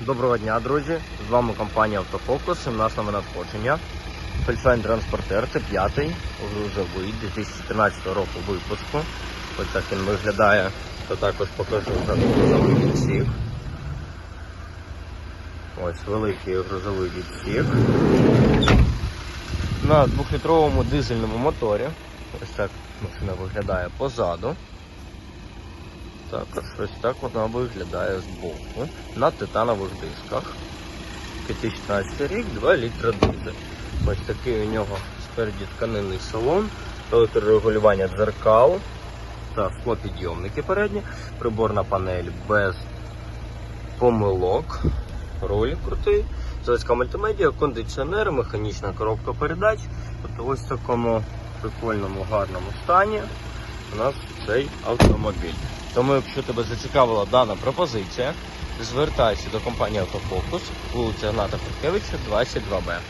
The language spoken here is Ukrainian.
Доброго дня, друзі! З вами компанія Автофокус і в нас нове надходження. Volkswagen Transporter це п'ятий грузовий 2014 року випуску. Ось так він виглядає. То також покажу за грузовий відсік. Ось великий грузовий відсік. На двохлітровому дизельному моторі. Ось так машина виглядає позаду. Також ось так вона виглядає збоку. На титанових дисках. 2014 рік, 2 літра дизель. Ось такий у нього спереді тканинний салон, електрорегулювання дзеркал та склопідйомники передні, приборна панель без помилок, руль крутий, заводська мультимедіа, кондиціонер, механічна коробка передач. Тобто ось в такому прикольному гарному стані у нас цей автомобіль. Тому, якщо тебе зацікавила дана пропозиція, звертайся до компанії Автофокус, вулиця Гната Франкевича, 22Б.